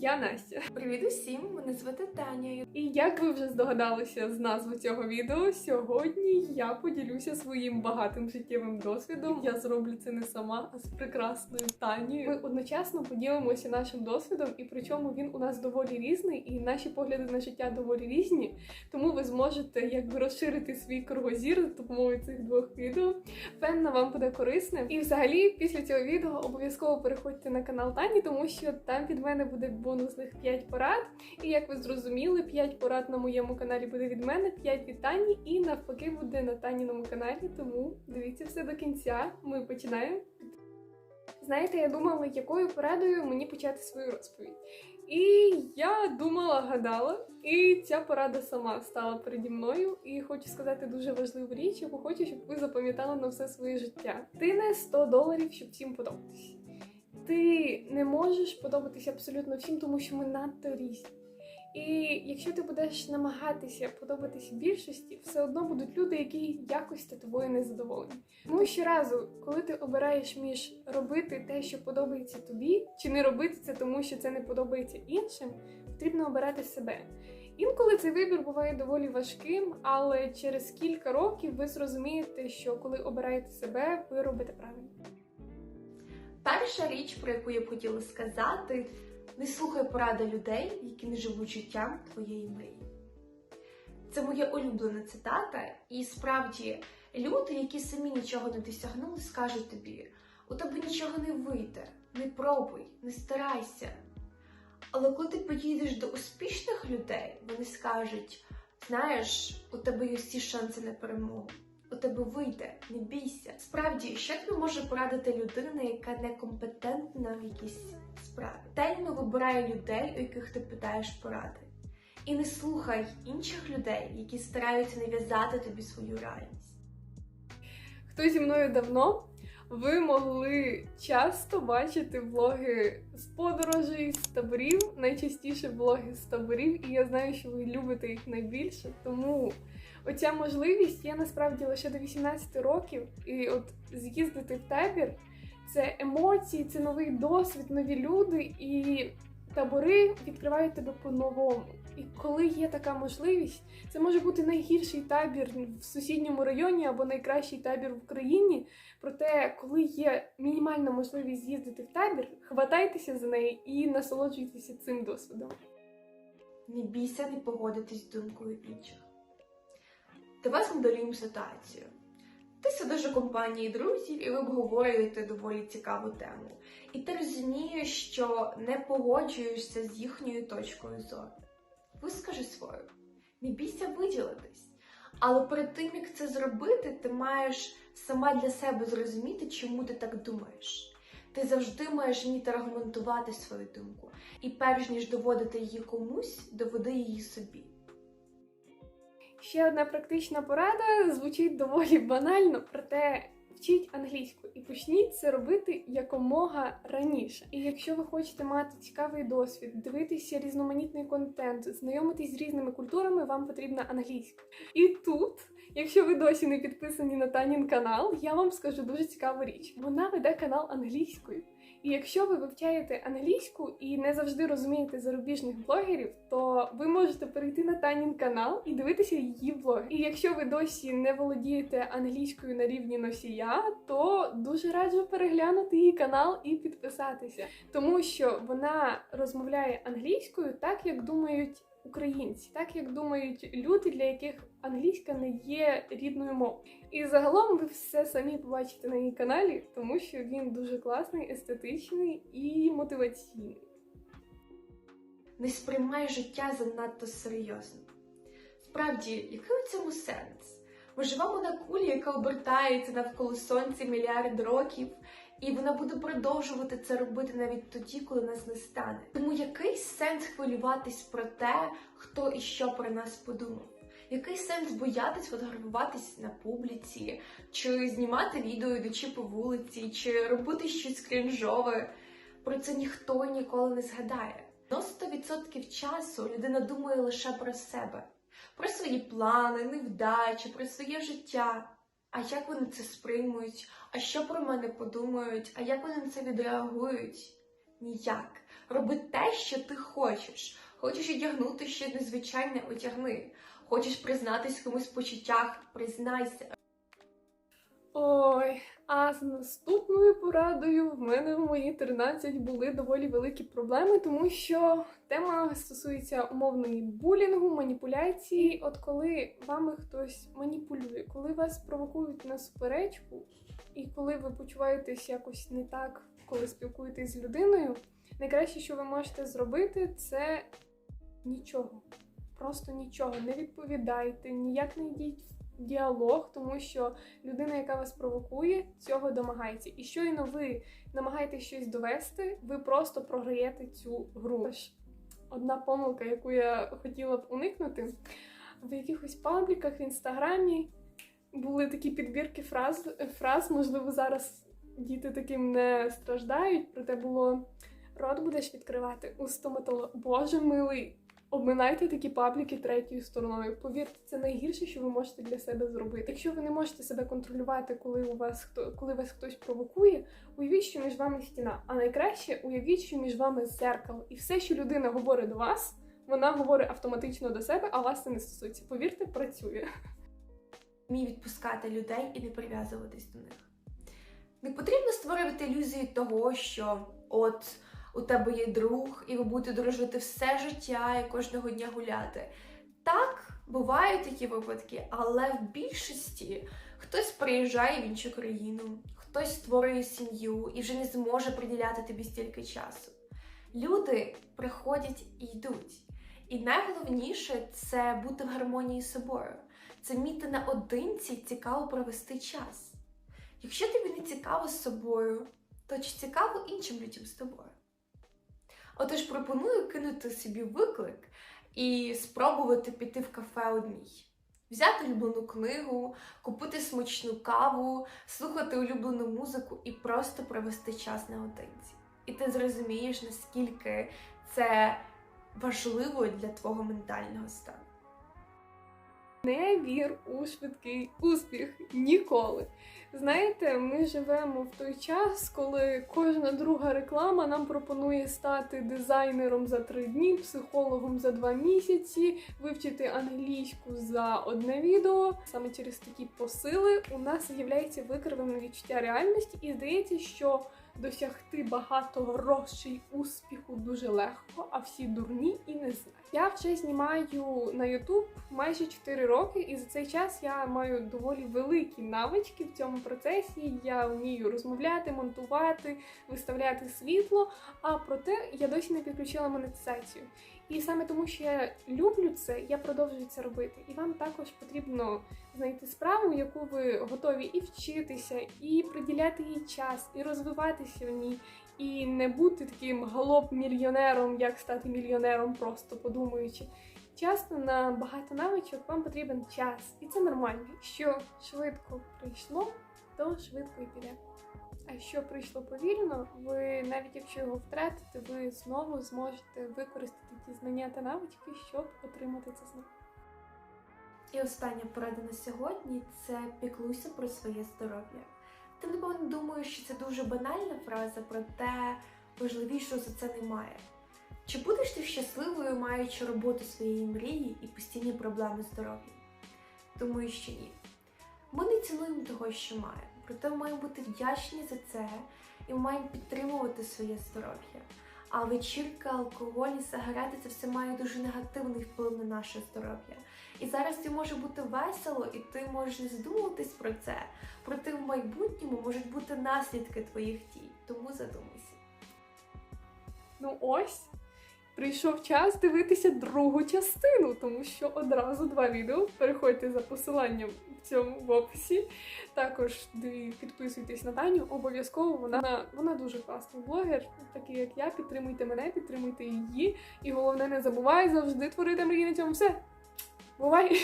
я Настя. Привіт усім! Мене звати Таня. І як ви вже здогадалися з назви цього відео, сьогодні я поділюся своїм багатим життєвим досвідом. Я зроблю це не сама, а з прекрасною Танією. Ми одночасно поділимося нашим досвідом, і причому він у нас доволі різний, і наші погляди на життя доволі різні. Тому ви зможете якби розширити свій кругозір за допомогою цих двох відео. Певно, вам буде корисним. І взагалі, після цього відео обов'язково переходьте на канал Тані, тому що там від мене буде бонусних 5 порад. І як ви зрозуміли, 5 порад на моєму каналі буде від мене, 5 від Тані, і навпаки буде на Таніному каналі. Тому дивіться все до кінця. Ми починаємо. Знаєте, я думала, якою порадою мені почати свою розповідь. І я думала, гадала, і ця порада сама стала переді мною. І хочу сказати дуже важливу річ, яку хочу, щоб ви запам'ятали на все своє життя. Ти не 100 доларів, щоб всім подобатись. Ти не можеш подобатися абсолютно всім, тому що ми надто різні. І якщо ти будеш намагатися подобатися більшості, все одно будуть люди, які якось тобою не задоволені. Тому щоразу, коли ти обираєш між робити те, що подобається тобі, чи не робити це, тому що це не подобається іншим, потрібно обирати себе. Інколи цей вибір буває доволі важким, але через кілька років ви зрозумієте, що коли обираєте себе, ви робите правильно. Перша річ, про яку я б хотіла сказати, не слухай поради людей, які не живуть життям твоєї мрії. Це моя улюблена цитата, і справді люди, які самі нічого не досягнули, скажуть тобі: у тебе нічого не вийде, не пробуй, не старайся. Але коли ти поїдеш до успішних людей, вони скажуть: знаєш, у тебе є всі шанси на перемогу. У тебе вийде, не бійся. Справді, що тобі може порадити людина, яка некомпетентна в якійсь справі? Тайно вибирай людей, у яких ти питаєш поради. І не слухай інших людей, які стараються нав'язати тобі свою реальність. Хто зі мною давно, ви могли часто бачити влоги з подорожей, з таборів, найчастіше влоги з таборів, і я знаю, що ви любите їх найбільше. Тому оця можливість є насправді лише до 18 років, і от з'їздити в табір це емоції, це новий досвід, нові люди, і табори відкривають тебе по-новому. І коли є така можливість, це може бути найгірший табір в сусідньому районі або найкращий табір в Україні. Проте, коли є мінімальна можливість з'їздити в табір, хватайтеся за неї і насолоджуйтеся цим досвідом. Не бійся не погодитись з думкою інших. Давай змоделюємо ситуацію. Ти сидиш у компанії друзів і ви обговорюєте доволі цікаву тему. І ти розумієш, що не погоджуєшся з їхньою точкою зору. Вискажи свою. Не бійся виділитись. Але перед тим, як це зробити, ти маєш сама для себе зрозуміти, чому ти так думаєш. Ти завжди маєш вміти аргументувати свою думку. І перш ніж доводити її комусь, доведи її собі. Ще одна практична порада звучить доволі банально, проте вчіть англійську і почніть це робити якомога раніше. І якщо ви хочете мати цікавий досвід, дивитися різноманітний контент, знайомитись з різними культурами, вам потрібна англійська. І тут, якщо ви досі не підписані на Танін канал, я вам скажу дуже цікаву річ. Вона веде канал англійською. І якщо ви вивчаєте англійську і не завжди розумієте зарубіжних блогерів, то ви можете перейти на Танін канал і дивитися її блоги. І якщо ви досі не володієте англійською на рівні носія, то дуже раджу переглянути її канал і підписатися, тому що вона розмовляє англійською так, як думають. Українці, так як думають люди, для яких англійська не є рідною мовою. І загалом ви все самі побачите на її каналі, тому що він дуже класний, естетичний і мотиваційний. Не сприймай життя занадто серйозно. Справді, який у цьому сенс? Ми живемо на кулі, яка обертається навколо сонця мільярд років, і вона буде продовжувати це робити навіть тоді, коли нас не стане. Тому який сенс хвилюватись про те, хто і що про нас подумав? Який сенс боятись фотографуватись на публіці, чи знімати відео, йдучи по вулиці, чи робити щось крінжове? Про це ніхто ніколи не згадає. 90% часу людина думає лише про себе, про свої плани, невдачі, про своє життя. А як вони це сприймуть? А що про мене подумають? А як вони на це відреагують? Ніяк. Роби те, що ти хочеш. Хочеш одягнути щось незвичайне, одягни. Хочеш признатись комусь в почуттях, признайся. Ой, а з наступною порадою в мене в мої 13 були доволі великі проблеми, тому що тема стосується умовної булінгу, маніпуляції. От коли вами хтось маніпулює, коли вас провокують на суперечку, і коли ви почуваєтесь якось не так, коли спілкуєтесь з людиною, найкраще, що ви можете зробити, це нічого. Просто нічого. Не відповідайте, ніяк не йдіть діалог, тому що людина, яка вас провокує, цього домагається. І щойно ви намагаєтесь щось довести, ви просто програєте цю гру. Одна помилка, яку я хотіла б уникнути, в якихось пабліках в інстаграмі були такі підбірки фраз, фраз, можливо, зараз діти таким не страждають, проте було рот будеш відкривати у стоматолога. Боже милий, Обминайте такі пабліки третьою стороною. Повірте, це найгірше, що ви можете для себе зробити. Якщо ви не можете себе контролювати, коли у вас хто коли вас хтось провокує, уявіть, що між вами стіна. А найкраще уявіть, що між вами зеркало. І все, що людина говорить до вас, вона говорить автоматично до себе, а вас це не стосується. Повірте, працює. Вмій відпускати людей і не прив'язуватись до них. Не потрібно створювати ілюзію того, що от у тебе є друг, і ви будете дружити все життя і кожного дня гуляти. Так, бувають такі випадки, але в більшості хтось приїжджає в іншу країну, хтось створює сім'ю і вже не зможе приділяти тобі стільки часу. Люди приходять і йдуть. І найголовніше це бути в гармонії з собою. Це вміти наодинці цікаво провести час. Якщо тобі не цікаво з собою, то чи цікаво іншим людям з тобою? Отож пропоную кинути собі виклик і спробувати піти в кафе одній. Взяти улюблену книгу, купити смачну каву, слухати улюблену музику і просто провести час наодинці. І ти зрозумієш, наскільки це важливо для твого ментального стану. Не вір у швидкий успіх ніколи. Знаєте, ми живемо в той час, коли кожна друга реклама нам пропонує стати дизайнером за три дні, психологом за два місяці, вивчити англійську за одне відео. Саме через такі посили у нас з'являється викривлене відчуття реальності, і здається, що досягти багато грошей успіху дуже легко, а всі дурні і не знають. Я вже знімаю на YouTube майже 4 роки, і за цей час я маю доволі великі навички в цьому процесі. Я вмію розмовляти, монтувати, виставляти світло. А проте я досі не підключила монетизацію. І саме тому, що я люблю це, я продовжую це робити. І вам також потрібно знайти справу, яку ви готові і вчитися, і приділяти їй час, і розвиватися в ній, і не бути таким галоп-мільйонером, як стати мільйонером, просто подумаючи. Часто на багато навичок вам потрібен час, і це нормально. Що швидко прийшло, то швидко і піде. Що прийшло повільно, ви навіть якщо його втратите, ви знову зможете використати ті знання та навички, щоб отримати це знання. І остання порада на сьогодні це піклуйся про своє здоров'я. Ти напевно думаєш, що це дуже банальна фраза, проте важливішого за це немає. Чи будеш ти щасливою, маючи роботу своєї мрії і постійні проблеми з здоров'ям? Думаю, що ні. Ми не цінуємо того, що маємо, проте ми маємо бути вдячні за це і ми маємо підтримувати своє здоров'я. А вечірка, алкоголь і сигарети це все має дуже негативний вплив на наше здоров'я. І зараз тобі може бути весело, і ти можеш не задумуватись про це. Проте в майбутньому можуть бути наслідки твоїх дій. Тому задумайся. Ну ось. Прийшов час дивитися другу частину, тому що одразу два відео. Переходьте за посиланням в цьому в описі. Також підписуйтесь на Таню. Обов'язково вона, вона дуже класний блогер, такий як я. Підтримуйте мене, підтримуйте її. І головне, не забувай завжди творити мрії на цьому все. Бувай!